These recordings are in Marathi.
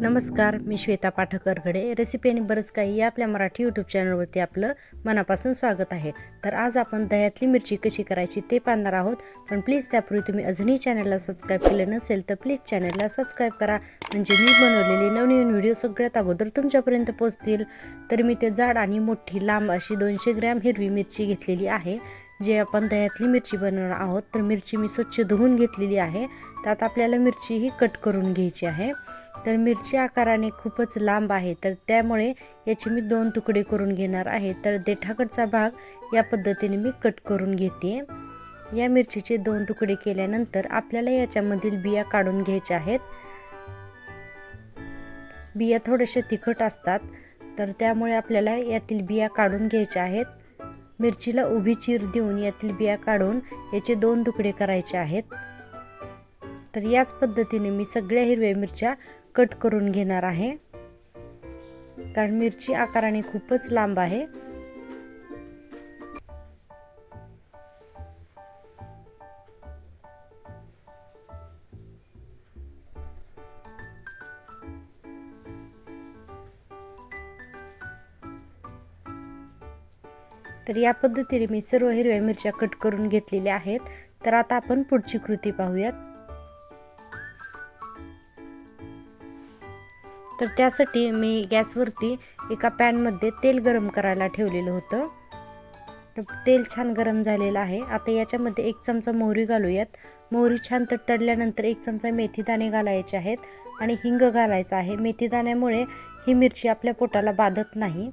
नमस्कार मी श्वेता पाठकरकडे रेसिपी आणि बरंच काही या आपल्या मराठी यूट्यूब चॅनलवरती आपलं मनापासून स्वागत आहे. तर आज आपण दह्यातली मिरची कशी करायची ते पाहणार आहोत. पण प्लीज त्यापूर्वी तुम्ही अजूनही चॅनलला सबस्क्राईब केलं नसेल तर प्लीज चॅनलला सबस्क्राईब करा. म्हणजे मी बनवलेली नवनवीन व्हिडिओ सगळ्यात अगोदर तुमच्यापर्यंत पोहोचतील. तर मी ते जाड आणि मोठी लांब अशी दोनशे ग्रॅम हिरवी मिरची घेतलेली आहे. जे आपण दह्यातली मिरची बनवणार आहोत तर मिरची मी स्वच्छ धुवून घेतलेली आहे. त्यात आपल्याला मिरची ही कट करून घ्यायची आहे. तर मिरची आकाराने खूपच लांब आहे तर त्यामुळे याचे मी दोन तुकडे करून घेणार आहे. तर देठाकडचा भाग या पद्धतीने मी कट करून घेते. या मिरचीचे दोन तुकडे केल्यानंतर आपल्याला याच्यामधील बिया काढून घ्यायच्या आहेत. बिया थोडेसे तिखट असतात तर त्यामुळे आपल्याला यातील बिया काढून घ्यायच्या आहेत. मिरचीला उभी चीर देऊन यातील बिया काढून याचे दोन तुकडे करायचे आहेत. तर याच पद्धतीने मी सगळ्या हिरव्या मिरच्या कट करून घेणार आहे. कारण मिरची आकाराने खूपच लांब आहे. तर या पद्धतीने मी सर्व हिरव्या मिरच्या कट करून घेतलेल्या आहेत. तर आता आपण पुढची कृती पाहूयात. तर त्यासाठी मी गॅसवरती एका पॅनमध्ये तेल गरम करायला ठेवलेलं होतं. तर तेल छान गरम झालेलं आहे. आता याच्यामध्ये एक चमचा मोहरी घालूयात. मोहरी छान तडतडल्यानंतर एक चमचा मेथीदाणे घालायचे आहेत आणि हिंग घालायचं आहे. मेथीदाण्यामुळे ही मिरची आपल्या पोटाला बाधत नाही.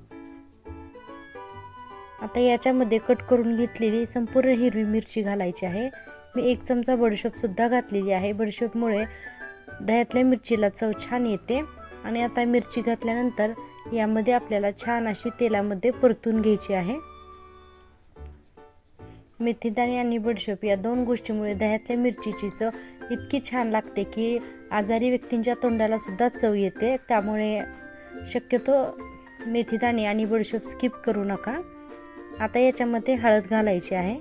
आता याच्यामध्ये कट करून घेतलेली संपूर्ण हिरवी मिरची घालायची आहे. मी एक चमचा बडशोपसुद्धा घातलेली आहे. बडशोपमुळे दह्यातल्या मिरचीला चव छान येते आणि आता मिरची घातल्यानंतर यामध्ये आपल्याला छान अशी तेलामध्ये परतून घ्यायची आहे. मेथीदाणे आणि बडशोप या दोन गोष्टीमुळे दह्यातल्या मिरचीची चव इतकी छान लागते की आजारी व्यक्तींच्या तोंडाला सुद्धा चव येते. त्यामुळे शक्यतो मेथीदाणे आणि बडशोप स्किप करू नका. आता याच्यामध्ये हळद घालायची आहे.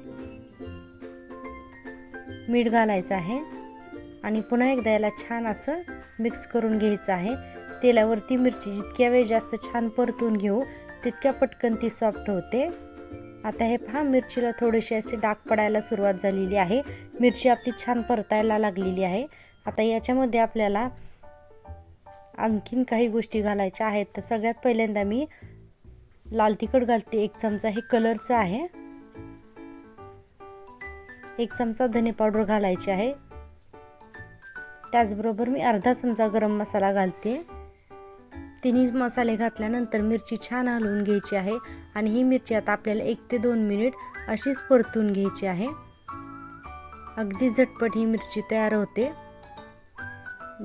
मीठ घालायचं आहे. आणि पुन्हा एकदा याला छान असं मिक्स करून घ्यायचं आहे. तेलावरती मिरची जितक्या वेळ जास्त छान परतून घेऊ तितक्या पटकन ती सॉफ्ट होते. आता हे पहा मिरचीला थोडेसे असे डाग पडायला सुरुवात झालेली आहे. मिरची आपली छान परतायला लागलेली आहे. आता याच्यामध्ये आपल्याला आणखीन काही गोष्टी घालायच्या आहेत. तर सगळ्यात पहिल्यांदा मी लाल तिखट घालते. एक चमचा हे कलरचं आहे. एक चमचा धने पावडर घालायची आहे. त्याचबरोबर मी अर्धा चमचा गरम मसाला घालते. तिन्ही मसाले घातल्यानंतर मिरची छान हलवून घ्यायची आहे आणि ही मिरची आता आपल्याला एक ते दोन मिनिट अशीच परतून घ्यायची आहे. अगदी झटपट ही मिरची तयार होते.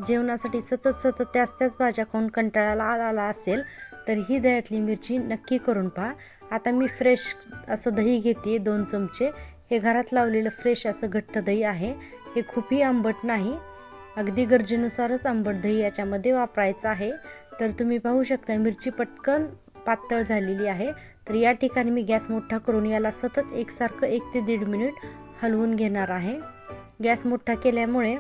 जेवणासाठी सतत सतत त्याच त्याच भाज्या खाऊन कंटाळाला आला असेल तर ही दह्यातली मिरची नक्की करून पहा. आता मी फ्रेश असं दही घेते दोन चमचे. हे घरात लावलेलं फ्रेश असं घट्ट दही आहे. हे खूपही आंबट नाही. अगदी गरजेनुसारच आंबट दही याच्यामध्ये वापरायचं आहे. तर तुम्ही पाहू शकता मिरची पटकन पातळ झालेली आहे. तर या ठिकाणी मी गॅस मोठा करून याला सतत एकसारखं एक ते दीड मिनिट हलवून घेणार आहे. गॅस मोठा केल्यामुळे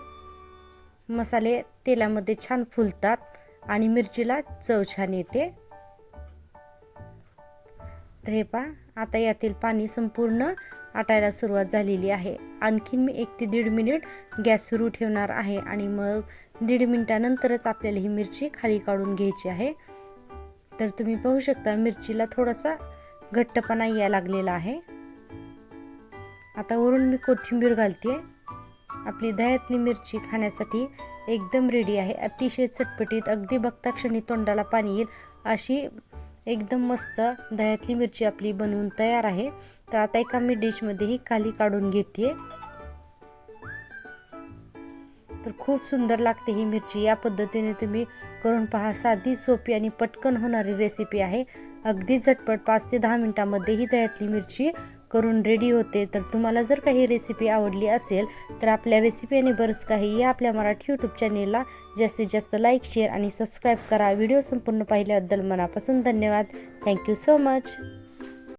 मसाले तेलामध्ये छान फुलतात आणि मिरचीला चव छान येते. तर हे पहा आता यातील पाणी संपूर्ण आटायला सुरुवात झालेली आहे. आणखीन मी एक ते दीड मिनिट गॅस सुरू ठेवणार आहे आणि मग दीड मिनिटानंतरच आपल्याला ही मिरची खाली काढून घ्यायची आहे. तर तुम्ही पाहू शकता मिरचीला थोडासा घट्टपणा यायला लागलेला आहे. आता वरून मी कोथिंबीर घालते आपली दह्यातली मिरची खाण्यासाठी एकदम रेडी आहे. अतिशय चटपटीत अगदी बघता क्षणी तोंडाला पाणी येईल अशी एकदम मस्त दह्यातली मिरची आपली बनवून तयार आहे. तर आता एका मी डिशमध्येही खाली काढून घेते तर खूप सुंदर लागते ही मिरची. या पद्धतीने तुम्ही करून पहा. साधी सोपी आणि पटकन होणारी रेसिपी आहे. अगदी झटपट पाच ते दहा मिनटामध्ये ही दह्यातली मिरची करून रेडी होते. तर तुम्हाला जर काही रेसिपी आवडली असेल तर आपल्या रेसिपी आणि बरंच काही या आपल्या मराठी यूट्यूब चॅनेलला जास्तीत जास्त लाईक शेअर आणि सबस्क्राईब करा. व्हिडिओ संपूर्ण पाहिल्याबद्दल मनापासून धन्यवाद. Thank you so much